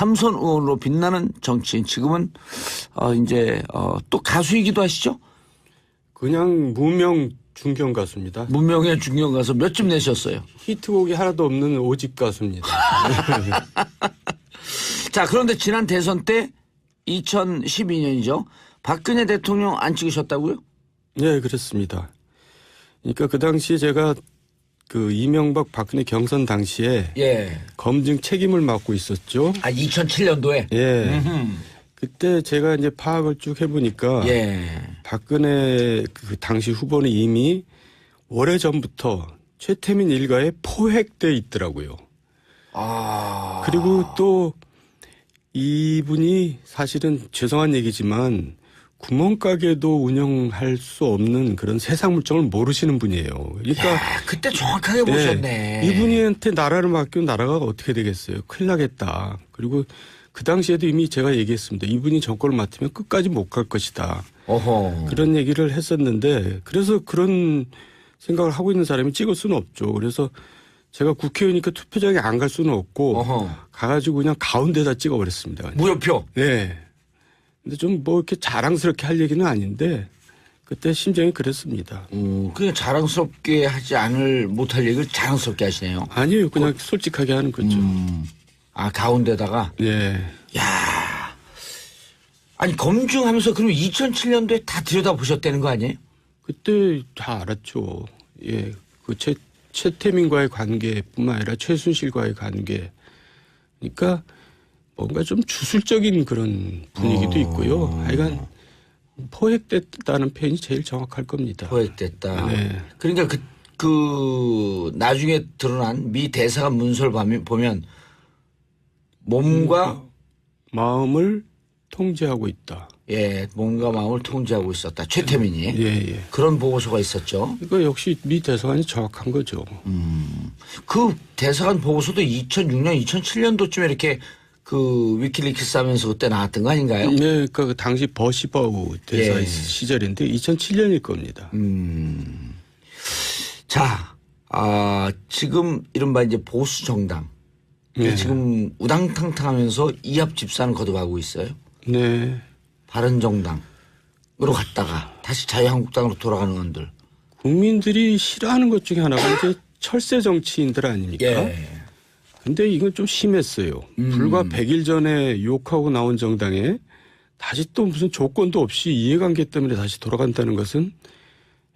삼선 의원으로 빛나는 정치인. 지금은 어 이제 어또 가수이기도 하시죠? 그냥 무명 중견 가수입니다. 문명의 중년 가수 몇 집 내셨어요? 히트곡이 하나도 없는 오집 가수입니다. 자, 그런데 지난 대선 때 2012년이죠. 박근혜 대통령 안 찍으셨다고요? 네, 그렇습니다. 그러니까 그 당시에 제가 그 이명박 박근혜 경선 당시에 예. 검증 책임을 맡고 있었죠. 아, 2007년도에? 예. 그때 제가 이제 파악을 쭉 해보니까 예. 박근혜 그 당시 후보는 이미 오래 전부터 최태민 일가에 포획돼 있더라고요. 아. 그리고 또 이분이 사실은 죄송한 얘기지만 구멍가게도 운영할 수 없는 그런 세상 물정을 모르시는 분이에요. 그러니까 야, 그때 정확하게 보셨네. 이분이한테 나라를 맡기면 나라가 어떻게 되겠어요? 큰일 나겠다. 그리고 그 당시에도 이미 제가 얘기했습니다. 이분이 정권을 맡으면 끝까지 못 갈 것이다. 어허. 그런 얘기를 했었는데 그래서 그런 생각을 하고 있는 사람이 찍을 수는 없죠. 그래서 제가 국회의원이니까 투표장에 안 갈 수는 없고 어허. 가가지고 그냥 가운데다 찍어버렸습니다. 무효표. 네. 근데 좀 뭐 이렇게 자랑스럽게 할 얘기는 아닌데 그때 심정이 그랬습니다. 음, 그냥 자랑스럽게 하지 않을 못할 얘기를 자랑스럽게 하시네요. 아니에요. 그냥 솔직하게 하는 거죠. 음. 아, 가운데다가. 네. 야 아니, 검증하면서 그럼 2007년도에 다 들여다 보셨다는 거 아니에요? 그때 다 알았죠. 예. 그 최, 최태민과의 관계뿐만 아니라 최순실과의 관계. 그러니까 뭔가 좀 주술적인 그런 분위기도 있고요. 하여간 포획됐다는 표현이 제일 정확할 겁니다. 포획됐다. 네. 그러니까 그, 그, 나중에 드러난 미 대사관 문서를 보면, 몸과, 마음을 통제하고 있다. 예, 몸과 마음을 통제하고 있었다. 최태민이. 예, 예. 그런 보고서가 있었죠. 이거 역시 미 대사관이 정확한 거죠. 그 대사관 보고서도 2006년, 2007년도쯤에 이렇게 그 위키리크스 하면서 그때 나왔던 거 아닌가요? 네, 그러니까 그 당시 버시바우 대사 예. 시절인데 2007년일 겁니다. 음. 자, 아, 지금 이른바 이제 보수 정당. 네. 지금 우당탕탕하면서 이합 집산을 거듭하고 있어요. 네. 바른 정당으로 갔다가 다시 자유한국당으로 돌아가는 건들. 국민들이 싫어하는 것 중에 하나가 이제 철새 정치인들 아닙니까? 예. 근데 이건 좀 심했어요. 불과 100일 전에 욕하고 나온 정당에 다시 또 무슨 조건도 없이 이해관계 때문에 다시 돌아간다는 것은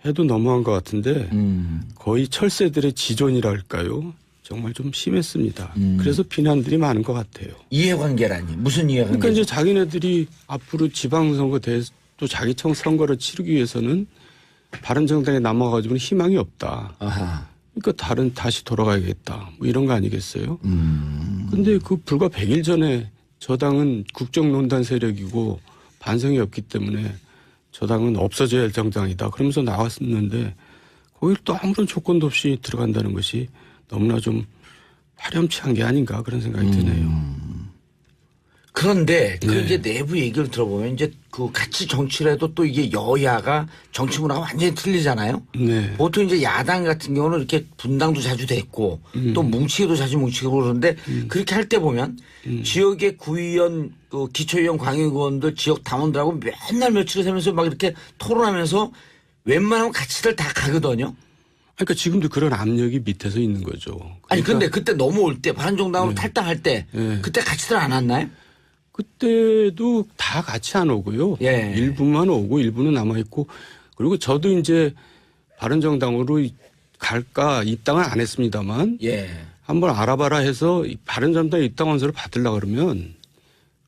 해도 너무한 것 같은데 음. 거의 철새들의 지존이랄까요? 정말 좀 심했습니다. 그래서 비난들이 많은 것 같아요. 이해관계라니. 무슨 이해관계? 그러니까 이제 자기네들이 앞으로 지방선거 대, 또 자기 청 선거를 치르기 위해서는 바른정당에 남아가지고는 희망이 없다. 아하. 그러니까 다른 다시 돌아가야겠다. 뭐 이런 거 아니겠어요? 음. 근데 그 불과 100일 전에 저당은 국정농단 세력이고 반성이 없기 때문에 저당은 없어져야 할 정당이다. 그러면서 나왔었는데 거길 또 아무런 조건도 없이 들어간다는 것이 너무나 좀 파렴치한 게 아닌가 그런 생각이 드네요. 그런데 그 네. 이제 내부 얘기를 들어보면 이제 그 같이 정치를 해도 또 이게 여야가 정치 문화가 완전히 틀리잖아요. 네. 보통 이제 야당 같은 경우는 이렇게 분당도 자주 됐고 음. 또 뭉치기도 자주 뭉치고 그러는데 그렇게 할 때 보면 지역의 구의원, 그 기초의원, 광역의원들 지역 당원들하고 맨날 며칠을 세면서 막 이렇게 토론하면서 웬만하면 같이들 다 가거든요. 그러니까 지금도 그런 압력이 밑에서 있는 거죠. 아니 그러니까 근데 그때 넘어올 때 바른정당으로 탈당할 때 네. 그때 같이들 안 왔나요? 그때도 다 같이 안 오고요. 예. 일부만 오고 일부는 남아 있고 그리고 저도 이제 바른정당으로 갈까 입당은 안 했습니다만 예. 한번 알아봐라 해서 이 바른정당 입당 원서를 받으려 그러면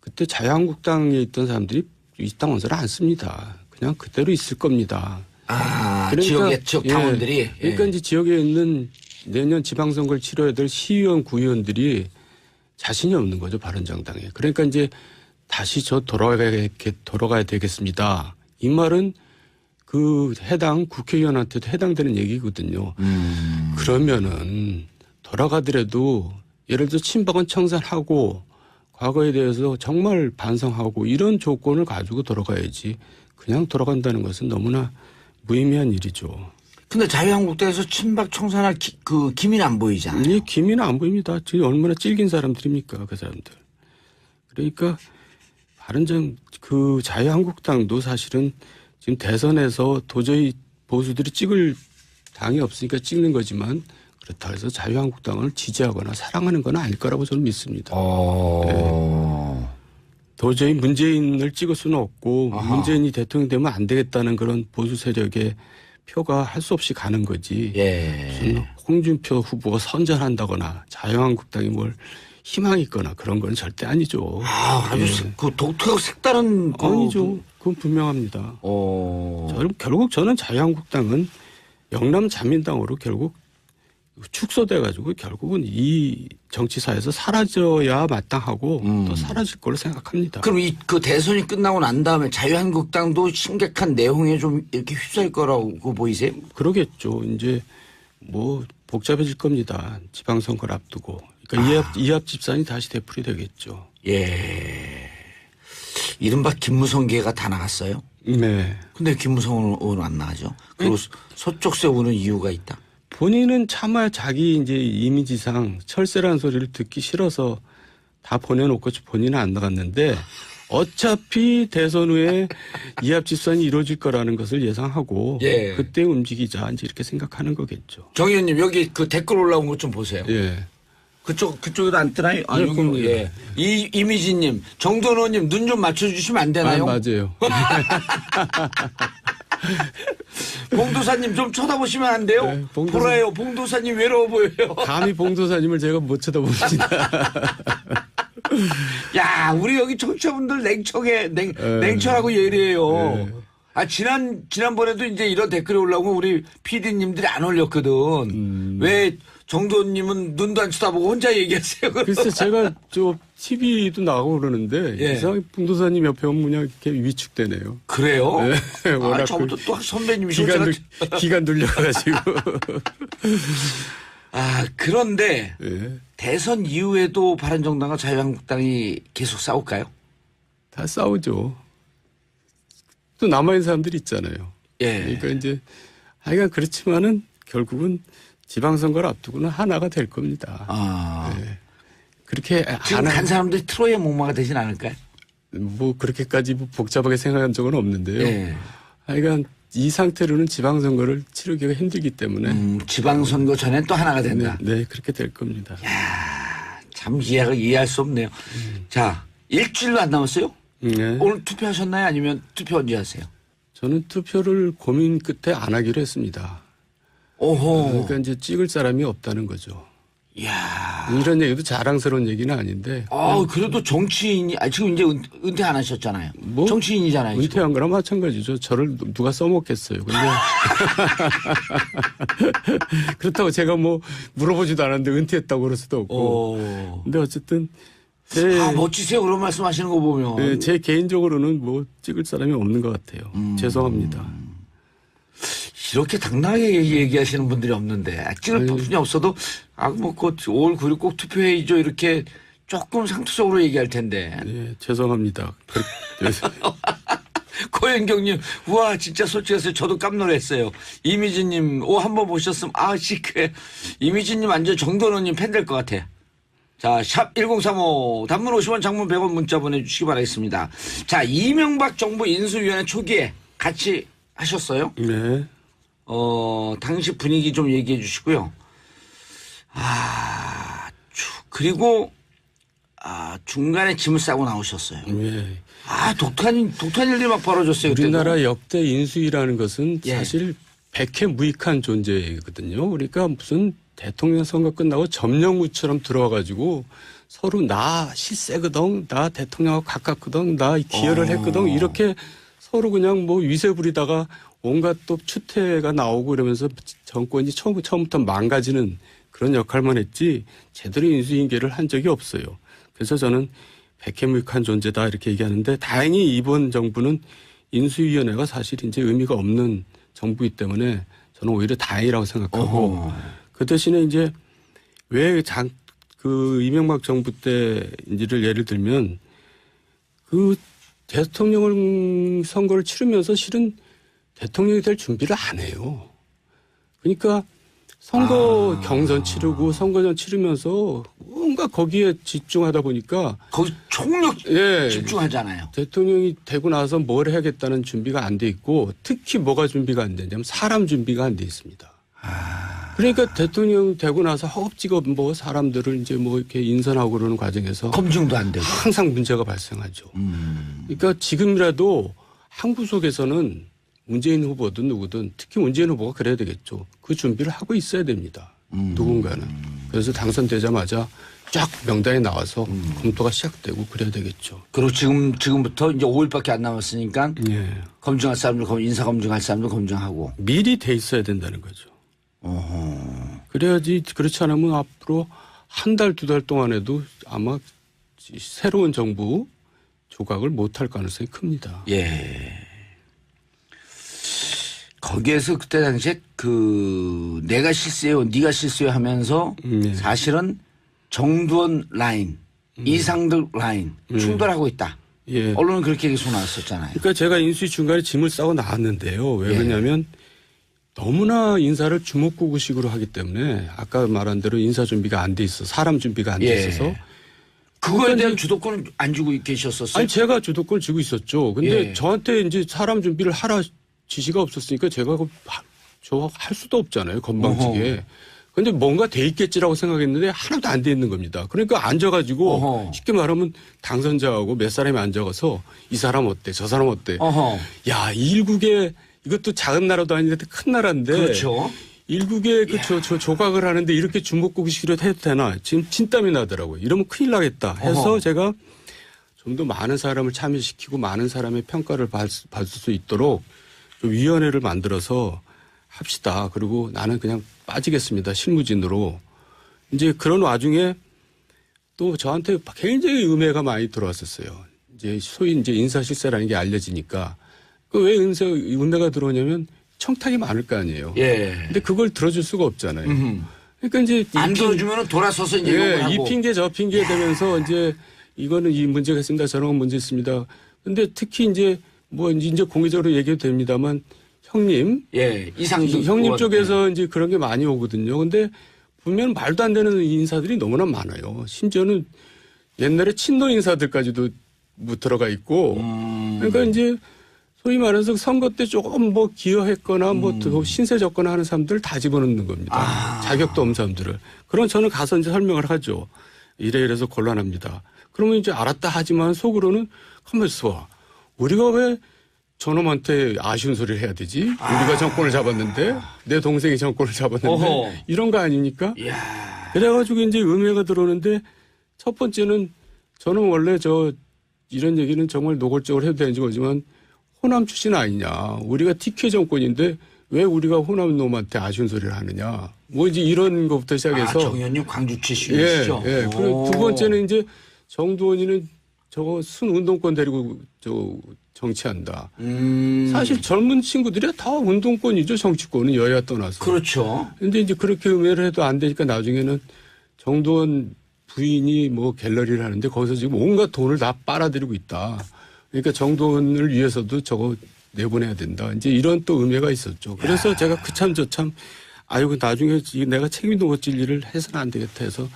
그때 자유한국당에 있던 사람들이 입당 원서를 안 씁니다. 그냥 그대로 있을 겁니다. 아, 지역의 지역 예. 당원들이 그러니까 예. 이제 지역에 있는 내년 지방선거를 치러야 될 시의원, 구의원들이 자신이 없는 거죠 바른정당에. 그러니까 이제 다시 저 돌아가야 돌아가야 되겠습니다. 이 말은 그 해당 국회의원한테도 해당되는 얘기거든요. 음. 그러면은 돌아가더라도 예를 들어 친박은 청산하고 과거에 대해서 정말 반성하고 이런 조건을 가지고 돌아가야지 그냥 돌아간다는 것은 너무나 무의미한 일이죠. 근데 자유한국당에서 친박 청산할 기, 그 기미는 안 보이잖아요. 이 기미는 안 보입니다. 지금 얼마나 찔긴 사람들입니까, 그 사람들. 그러니까 바른정 그 자유한국당도 사실은 지금 대선에서 도저히 보수들이 찍을 당이 없으니까 찍는 거지만 그렇다 해서 자유한국당을 지지하거나 사랑하는 건 아닐 거라고 저는 믿습니다. 어. 도저히 문재인을 찍을 수는 없고 아하. 문재인이 대통령 되면 안 되겠다는 그런 보수 세력의 표가 할 수 없이 가는 거지. 예. 홍준표 후보가 선전한다거나 자유한국당이 뭘 희망이 있거나 그런 건 절대 아니죠. 아, 아주 예. 색- 그 독특하고 색다른 그 아니죠. 그건 분명합니다. 어. 저- 결국 저는 자유한국당은 영남 자민당으로 결국 축소돼 가지고 결국은 이 정치사에서 사라져야 마땅하고 음. 또 사라질 걸로 생각합니다. 그럼 이 그 대선이 끝나고 난 다음에 자유한국당도 심각한 내용에 좀 이렇게 휩싸일 거라고 보이세요? 그러겠죠. 이제 뭐 복잡해질 겁니다. 지방선거를 앞두고. 아. 그러니까 이합, 이합 집산이 다시 되풀이 되겠죠. 예. 이른바 김무성계가 다 나갔어요. 네. 근데 김무성 의원 안 나가죠. 그리고 서쪽세 오는 이유가 있다. 본인은 차마 자기 이제 이미지상 철새라는 소리를 듣기 싫어서 다 보내놓고 본인은 안 나갔는데 어차피 대선 후에 이합 집산이 이루어질 거라는 것을 예상하고 예. 그때 움직이자 이제 이렇게 생각하는 거겠죠. 정 의원님 여기 그 댓글 올라온 것 좀 보세요. 예. 그쪽 그쪽에도 안 뜨나요? 아, 네, 여기 봅니다. 예. 이 이미지님, 정don호님 눈 좀 맞춰주시면 안 아, 되나요? 맞아요. 봉도사님 좀 쳐다보시면 안 돼요? 네, 봉도사- 보라요. 봉도사님 외로워 보여요. 감히 봉도사님을 제가 못 쳐다봅니다. 야, 우리 여기 청취자분들 냉철해, 냉, 예. 냉철하고 예리해요. 예. 아, 지난, 지난번에도 이제 이런 댓글이 올라오면 우리 PD님들이 안 올렸거든. 음. 왜 정도님은 눈도 안 쳐다보고 혼자 얘기하세요? 글쎄 제가 저 TV도 나가고 그러는데 예. 이상하게 봉도사님 옆에 오면 그냥 이렇게 위축되네요. 그래요? 네, 아, 워낙 저부터 또 선배님이시고 기간 제가. 눌 기간 눌려가지고. 아, 그런데 예. 대선 이후에도 바른정당과 자유한국당이 계속 싸울까요? 다 싸우죠. 또 남아있는 사람들이 있잖아요. 예. 그러니까 이제 하여간 그렇지만은 결국은 지방선거를 앞두고는 하나가 될 겁니다. 아. 예. 그렇게 지금 안간 한, 사람들이 트로이의 목마가 되진 않을까요? 뭐 그렇게까지 뭐 복잡하게 생각한 적은 없는데요. 예. 하여간 이 상태로는 지방선거를 치르기가 힘들기 때문에 음, 지방선거 전엔 또 하나가 네, 된다. 네, 그렇게 될 겁니다. 참 이해가 이해할 수 없네요. 자, 일주일도 안 남았어요? 네. 오늘 투표하셨나요? 아니면 투표 언제 하세요? 저는 투표를 고민 끝에 안 하기로 했습니다. 오호. 그러니까 이제 찍을 사람이 없다는 거죠. 이야. 이런 얘기도 자랑스러운 얘기는 아닌데 아, 그래도 정치인이, 아, 지금 이제 은, 은퇴 안 하셨잖아요. 뭐? 정치인이잖아요. 지금. 은퇴한 거랑 마찬가지죠. 저를 누- 누가 써먹겠어요. 근데 그렇다고 제가 뭐 물어보지도 않았는데 은퇴했다고 그럴 수도 없고. 오. 근데 어쨌든 제, 아, 멋지세요. 그런 말씀 하시는 거 보면. 네, 제 개인적으로는 뭐 찍을 사람이 없는 것 같아요. 음. 죄송합니다. 이렇게 당당하게 얘기- 얘기 하시는 분들이 없는데 아, 찍을 부분이 없어도 아뭐그 5월 9일 꼭 투표해야죠 이렇게 조금 상투적으로 얘기할 텐데. 네, 죄송합니다. 고현경님 우와 진짜 솔직해서 저도 깜놀했어요. 이미진님 오 한번 보셨으면 아 시크해. 이미진님 완전 정don호님 팬 될 것 같아. 자 샵 1035 단문 50원 장문 100원 문자 보내주시기 바라겠습니다. 자 이명박 정부 인수위원회 초기에 같이 하셨어요? 네. 어, 당시 분위기 좀 얘기해 주시고요. 아, 주- 그리고, 아, 중간에 짐을 싸고 나오셨어요. 네. 아, 독특한, 독특한 일들이 막 벌어졌어요. 그때도. 우리나라 역대 인수위라는 것은 예. 사실 백해 무익한 존재거든요. 그러니까 무슨 대통령 선거 끝나고 점령구처럼 들어와가지고 서로 나 실세거든, 나 대통령하고 가깝거든, 나 기여를 어. 했거든 이렇게 서로 그냥 뭐 위세 부리다가 온갖 또 추태가 나오고 이러면서 정권이 처음, 처음부터 망가지는 그런 역할만 했지 제대로 인수인계를 한 적이 없어요. 그래서 저는 백해무익한 존재다 이렇게 얘기하는데 다행히 이번 정부는 인수위원회가 사실 이제 의미가 없는 정부이기 때문에 저는 오히려 다행이라고 생각하고 어허. 그 대신에 이제 왜 장, 그 이명박 정부 때인지를 예를 들면 그 대통령 선거를 치르면서 실은 대통령이 될 준비를 안 해요. 그러니까 선거 아. 경선 치르고 선거전 치르면서 뭔가 거기에 집중하다 보니까 거기 총력 예 집중하잖아요. 대통령이 되고 나서 뭘 해야겠다는 준비가 안 돼 있고 특히 뭐가 준비가 안 되냐면 사람 준비가 안 돼 있습니다. 그러니까 대통령 되고 나서 허겁지겁 뭐 사람들을 이제 뭐 이렇게 인선하고 그러는 과정에서 검증도 안 되고. 항상 문제가 발생하죠. 음. 그러니까 지금이라도 한 구석에서는 문재인 후보든 누구든 특히 문재인 후보가 그래야 되겠죠. 그 준비를 하고 있어야 됩니다. 음. 누군가는. 그래서 당선되자마자 쫙 명단에 나와서 음. 검토가 시작되고 그래야 되겠죠. 그리고 지금 지금부터 이제 5일밖에 안 남았으니까 예. 검증할 사람들 검 인사 검증할 사람들 검증하고. 미리 돼 있어야 된다는 거죠. 어허. 그래야지 그렇지 않으면 앞으로 한 달, 두달 동안에도 아마 새로운 정부 조각을 못할 가능성이 큽니다. 예. 거기에서 그때 당시에 그 내가 실수해요, 네가 실수해 하면서 네. 사실은 정두원 라인, 이상득 라인 충돌하고 있다. 예. 언론은 그렇게 계속 나왔었잖아요. 그러니까 제가 인수위 중간에 짐을 싸고 나왔는데요. 왜 예. 그러냐면 너무나 인사를 주먹구구식으로 하기 때문에 아까 말한 대로 인사 준비가 안 돼 있어 사람 준비가 안돼 예. 있어서 그거에 대한 주도권을 안 주고 계셨었어요. 아니 제가 주도권을 쥐고 있었죠. 근데 예. 저한테 이제 사람 준비를 하라 지시가 없었으니까 제가 저할 수도 없잖아요. 건방지게. 근데 뭔가 돼 있겠지라고 생각했는데 하나도 안 돼 있는 겁니다. 그러니까 앉아가지고 어허. 쉽게 말하면 당선자하고 몇 사람이 앉아가서 이 사람 어때 저 사람 어때 어허. 야, 이 일국에 이것도 작은 나라도 아닌데 큰 나라인데 그렇죠. 일국에 그 조, 조, 조각을 하는데 이렇게 주먹구구식으로 해도 되나? 지금 진땀이 나더라고요. 이러면 큰일 나겠다 해서 어허. 제가 좀 더 많은 사람을 참여시키고 많은 사람의 평가를 받, 받을 수 있도록 좀 위원회를 만들어서 합시다. 그리고 나는 그냥 빠지겠습니다. 실무진으로. 이제 그런 와중에 또 저한테 굉장히 음해가 많이 들어왔었어요. 이제 소위 이제 인사실세라는 게 알려지니까 그왜 은사, 음해가 들어오냐면 청탁이 많을 거 아니에요. 예. 근데 그걸 들어줄 수가 없잖아요. 음흠. 그러니까 이제 안 들어주면 돌아서서 이제 예. 이 핑계 저 핑계 되면서 이제 이거는 이 문제가 있습니다. 저런 건 문제 있습니다. 근데 특히 이제 뭐 이제 공개적으로 얘기해도 됩니다만 형님 예. 이상득 형님 의원. 쪽에서 이제 그런 게 많이 오거든요. 근데 분명 말도 안 되는 인사들이 너무나 많아요. 심지어는 옛날에 친노 인사들까지도 뭐 들어가 있고. 음. 그러니까 이제 소위 말해서 선거 때 조금 뭐 기여했거나 음. 뭐더 신세 졌거나 하는 사람들 다 집어넣는 겁니다. 아. 자격도 없는 사람들을. 그럼 저는 가서 이제 설명을 하죠. 이래 이래서 곤란합니다. 그러면 이제 알았다 하지만 속으로는 가만 있어. 우리가 왜 저놈한테 아쉬운 소리를 해야 되지? 우리가 정권을 잡았는데 내 동생이 정권을 잡았는데 어허. 이런 거 아니니까 이야. 그래가지고 이제 음해가 들어오는데 첫 번째는 저는 원래 저 이런 얘기는 정말 노골적으로 해도 되는지 모르지만 호남 출신 아니냐. 우리가 TK 정권인데 왜 우리가 호남 놈한테 아쉬운 소리를 하느냐. 뭐 이제 이런 것부터 아, 시작해서 정 의원님 광주 예, 출신이시죠? 예. 그리고 두 오. 번째는 이제 정두원이는 저거 순 운동권 데리고 저 정치한다. 음. 사실 젊은 친구들이 다 운동권이죠. 정치권은 여야 떠나서. 그렇죠. 근데 이제 그렇게 음해를 해도 안 되니까 나중에는 정두원 부인이 뭐 갤러리를 하는데 거기서 지금 온갖 돈을 다 빨아들이고 있다. 그러니까 정두원을 위해서도 저거 내보내야 된다. 이제 이런 또 음해가 있었죠. 그래서 제가 그 참 저참 아유 그 나중에 이 내가 책임도 못 질 일을 해서는 안 되겠다 해서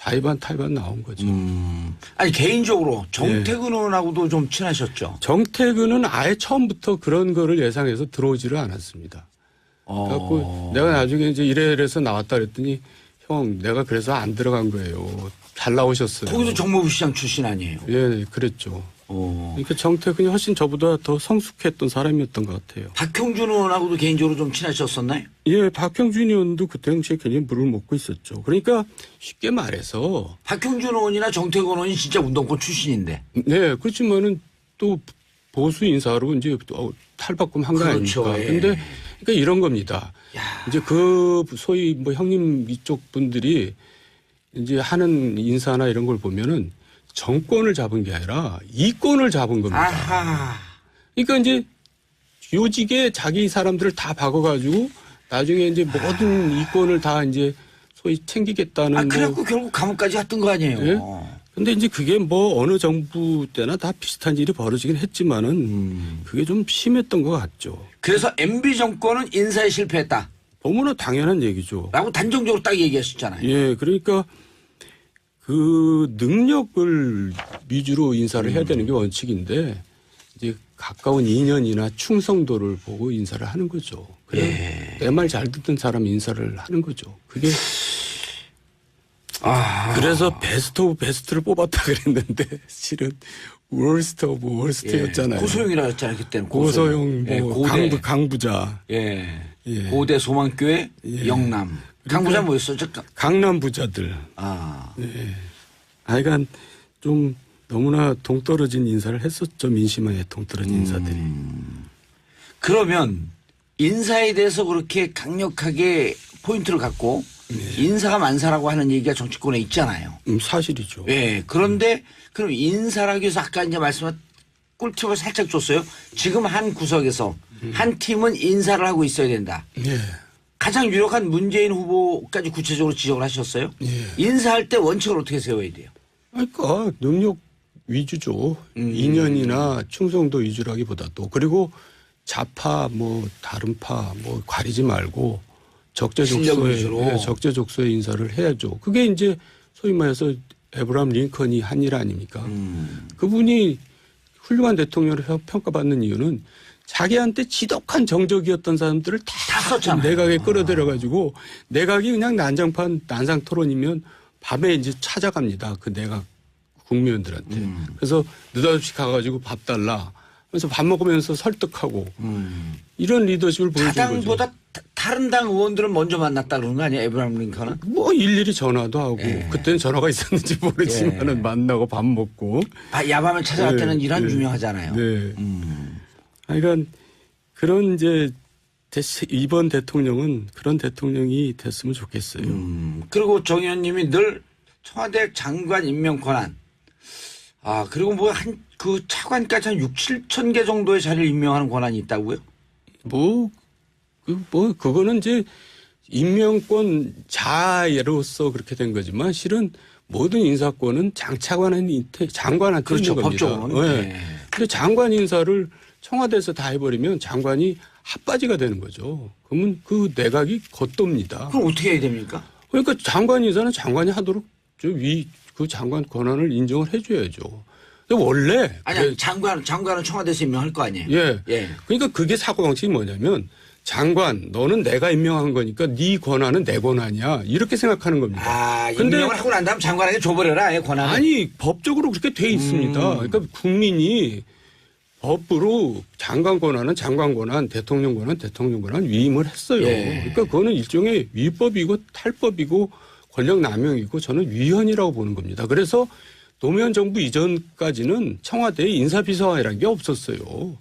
자의반 타의반 나온 거죠. 음. 아니 개인적으로 정태근 의원하고도 좀 친하셨죠. 정태근은 아예 처음부터 그런 거를 예상해서 들어오지를 않았습니다. 어. 그래갖고 내가 나중에 이제 이래 이래서 나왔다 그랬더니 형 내가 그래서 안 들어간 거예요. 잘 나오셨어요. 거기도 정무부 시장 출신 아니에요. 예, 그랬죠. 어. 그러니까 정태근이 훨씬 저보다 더 성숙했던 사람이었던 것 같아요. 박형준 의원하고도 개인적으로 좀 친하셨었나요? 예, 박형준 의원도 그 당시에 굉장히 물을 먹고 있었죠. 그러니까 쉽게 말해서 박형준 의원이나 정태근 의원이 진짜 운동권 출신인데. 네, 그렇지만은 또 보수 인사로 이제 또 탈바꿈 한거 그렇죠, 아닙니까? 예. 근데 그러니까 이런 겁니다. 야. 이제 그 소위 뭐 형님 이쪽 분들이 이제 하는 인사나 이런 걸 보면은 정권을 잡은 게 아니라 이권을 잡은 겁니다. 아하. 그러니까 이제 요직에 자기 사람들을 다 박아가지고 나중에 이제 모든 이권을 다 이제 소위 챙기겠다는 아, 뭐 그래갖고 결국 감옥까지 갔던 거 아니에요. 예? 근데 이제 그게 뭐 어느 정부 때나 다 비슷한 일이 벌어지긴 했지만은 음. 그게 좀 심했던 것 같죠. 그래서 MB 정권은 인사에 실패했다. 너무나 당연한 얘기죠. 라고 단정적으로 딱 얘기하셨잖아요. 예, 그러니까 그 능력을 위주로 인사를 해야 되는 게 원칙인데 이제 가까운 인연이나 충성도를 보고 인사를 하는 거죠. 그래 내말 잘 듣는 사람 인사를 하는 거죠. 그게 아. 그래서 베스트 오브 베스트를 뽑았다 그랬는데 실은 월스트 오브 월스트였잖아요. 예. 고소영이라 했잖아요, 그때는. 고소영, 뭐 예, 고대. 강부 강부자, 예. 예. 고대 소망교회 예. 영남. 강부자? 저, 가- 강남 부자들. 아. 하여간 좀 너무나 동떨어진 인사를 했었죠 민심에 동떨어진 인사들이. 그러면 인사에 대해서 그렇게 강력하게 포인트를 갖고 네. 인사가 만사라고 하는 얘기가 정치권에 있잖아요. 음, 사실이죠. 예. 그런데 그럼 인사라기 위해서 아까 이제 말씀한 꿀팁을 살짝 줬어요. 지금 한 구석에서 음. 한 팀은 인사를 하고 있어야 된다. 예. 가장 유력한 문재인 후보까지 구체적으로 지적을 하셨어요. 예. 인사할 때 원칙을 어떻게 세워야 돼요? 그러니까 능력 위주죠. 인연이나 충성도 위주라기보다도 그리고 좌파 뭐 다른 파 뭐 가리지 말고 적재적소에. 예, 적재적소에 인사를 해야죠. 그게 이제 소위 말해서 에브람 링컨이 한 일 아닙니까? 음. 그분이 훌륭한 대통령으로 평- 평가받는 이유는 자기한테 지독한 정적이었던 사람들을 다, 다 썼잖아요. 내각에 끌어들여 가지고 내각이 그냥 난장판 난상 토론이면 밤에 이제 찾아갑니다. 그 내각 국민들한테. 음. 그래서 느닷없이 가가지고 밥 달라. 그래서 밥 먹으면서 설득하고 음. 이런 리더십을 보여준 거죠. 타당보다 다- 다른 당 의원들은 먼저 만났다 그러는 거 아니에요? 에브라임 링컨은? 뭐 일일이 전화도 하고 예. 그때는 전화가 있었는지 모르지만은 예. 만나고 밥 먹고 아, 야밤에 찾아갈 네, 때는 이란 네. 유명하잖아요. 네. 음. 하여간 그런 이제 대- 이번 대통령은 그런 대통령이 됐으면 좋겠어요. 음. 그리고 정 의원님이 늘 청와대 장관 임명 권한. 아, 그리고 뭐 한 그 차관까지 한 6, 7천 개 정도의 자리를 임명하는 권한이 있다고요? 뭐, 그, 뭐, 그거는 이제 임명권 자로서 그렇게 된 거지만 실은 모든 인사권은 장차관한테 장관한테 그렇죠, 있는 겁니다. 법적으로는. 네. 네. 근데 장관 인사를 청와대에서 다 해버리면 장관이 핫바지가 되는 거죠. 그러면 그 내각이 겉돕니다. 그럼 어떻게 해야 됩니까? 그러니까 장관 인사는 장관이 하도록 저위그 장관 권한을 인정을 해줘야죠. 원래 아니, 장관, 장관은 청와대에서 임명할 거 아니에요? 예. 예. 그러니까 그게 사고 방식이 뭐냐면 장관 너는 내가 임명한 거니까 네 권한은 내 권한이야 이렇게 생각하는 겁니다. 아, 근데- 임명을 하고 난 다음 장관에게 줘버려라, 권한을. 아니 법적으로 그렇게 돼 있습니다. 음. 그러니까 국민이 법으로 장관 권한은 장관 권한, 대통령 권한, 대통령 권한 위임을 했어요. 예. 그러니까 그거는 일종의 위법이고 탈법이고 권력 남용이고 저는 위헌이라고 보는 겁니다. 그래서 노무현 정부 이전까지는 청와대에 인사비서관이라는 게 없었어요.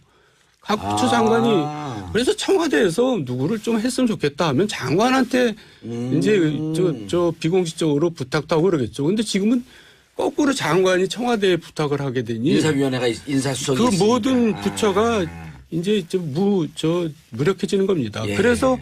각 부처 아. 장관이 그래서 청와대에서 누구를 좀 했으면 좋겠다 하면 장관한테 음. 이제 저, 저 비공식적으로 부탁도 하고 그러겠죠. 근데 지금은 거꾸로 장관이 청와대에 부탁을 하게 되니 인사위원회가 있- 인사수석이 그. 모든 아. 부처가 이제 무, 저, 무력해지는 겁니다. 예. 그래서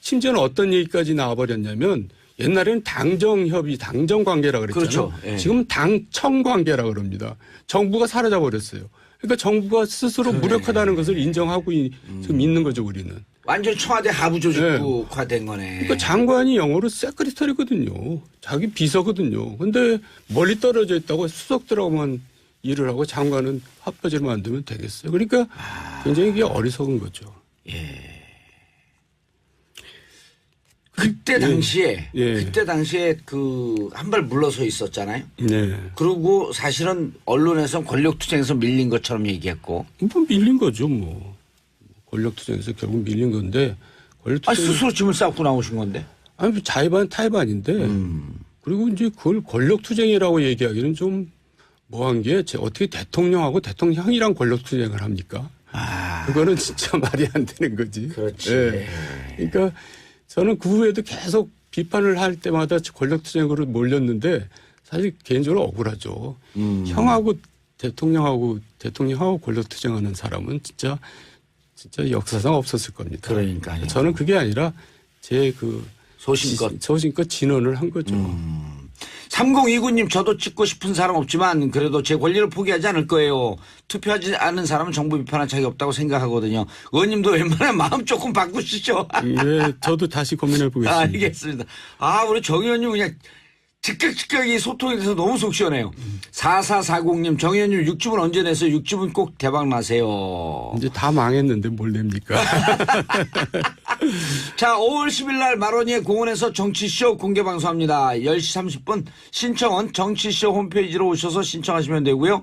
심지어는 어떤 얘기까지 나와버렸냐면 옛날에는 당정협의, 당정관계라 그랬잖아요. 그렇죠. 예. 지금 당청관계라 그럽니다. 정부가 사라져 버렸어요. 그러니까 정부가 스스로 무력하다는 것을 인정하고 이- 음. 지금 있는 거죠, 우리는. 완전 청와대 하부 조직국화된 거네. 그러니까 장관이 영어로 세크리터리거든요. 자기 비서거든요. 근데 멀리 떨어져 있다고 수석들하고만 일을 하고 장관은 핫바지를 만들면 되겠어요. 그러니까 굉장히 이게 어리석은 거죠. 그때 당시에 예. 그때 당시에 그 한 발 물러서 있었잖아요. 네. 그리고 사실은 언론에서 권력 투쟁에서 밀린 것처럼 얘기했고 뭐 밀린 거죠, 뭐. 권력투쟁에서 결국 밀린 건데, 아 권력투쟁. 스스로 짐을 싸고 나오신 건데. 아니, 뭐 자의반 타의반인데, 음. 그리고 이제 그걸 권력투쟁이라고 얘기하기는 좀 뭐한 게, 제 어떻게 대통령하고 대통령이랑 권력투쟁을 합니까? 아 그거는 진짜 말이 안 되는 거지. 그렇지. 예. 그러니까 저는 그 후에도 계속 비판을 할 때마다 권력투쟁으로 몰렸는데 사실 개인적으로 억울하죠. 음. 형하고 대통령하고 대통령하고 권력투쟁하는 사람은 진짜 진짜 역사상 없었을 겁니다. 그러니까요. 저는 그게 아니라 제그 소신껏. 소신껏 진언을 한 거죠. 음. 3029님 저도 찍고 싶은 사람 없지만 그래도 제 권리를 포기하지 않을 거예요. 투표하지 않는 사람은 정부 비판할 자격 없다고 생각하거든요. 의원님도 웬만하면 마음 조금 바꾸시죠. 예, 저도 다시 고민해 보겠습니다. 알겠습니다. 아, 우리 정 의원님 그냥 즉각 즉각 이 소통이 돼서 너무 속 시원해요. 4440님, 정 의원님 육즙은 언제 내세요? 육즙은 꼭 대박 나세요. 이제 다 망했는데 뭘 냅니까? 자, 5월 10일 날 마로니에 공원에서 정치쇼 공개 방송합니다. 10시 30분 신청은 정치쇼 홈페이지로 오셔서 신청하시면 되고요.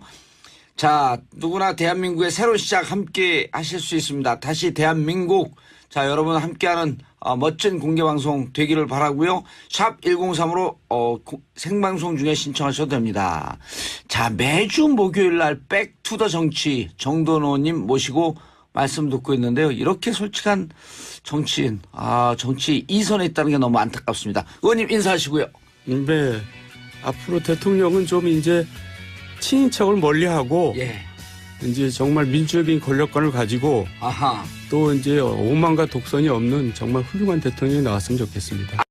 자, 누구나 대한민국의 새로운 시작 함께 하실 수 있습니다. 다시 대한민국. 자, 여러분 함께하는 어, 멋진 공개 방송 되기를 바라고요. 샵 103으로 어, 고- 생방송 중에 신청하셔도 됩니다. 자, 매주 목요일 날 백투더 정치 정도노님 모시고 말씀 듣고 있는데요. 이렇게 솔직한 정치인, 아, 정치 이선에 있다는 게 너무 안타깝습니다. 의원님 인사하시고요. 네. 앞으로 대통령은 좀 이제 친인척을 멀리하고 예. 이제 정말 민주적인 권력관을 가지고 아하. 또 이제 오만과 독선이 없는 정말 훌륭한 대통령이 나왔으면 좋겠습니다.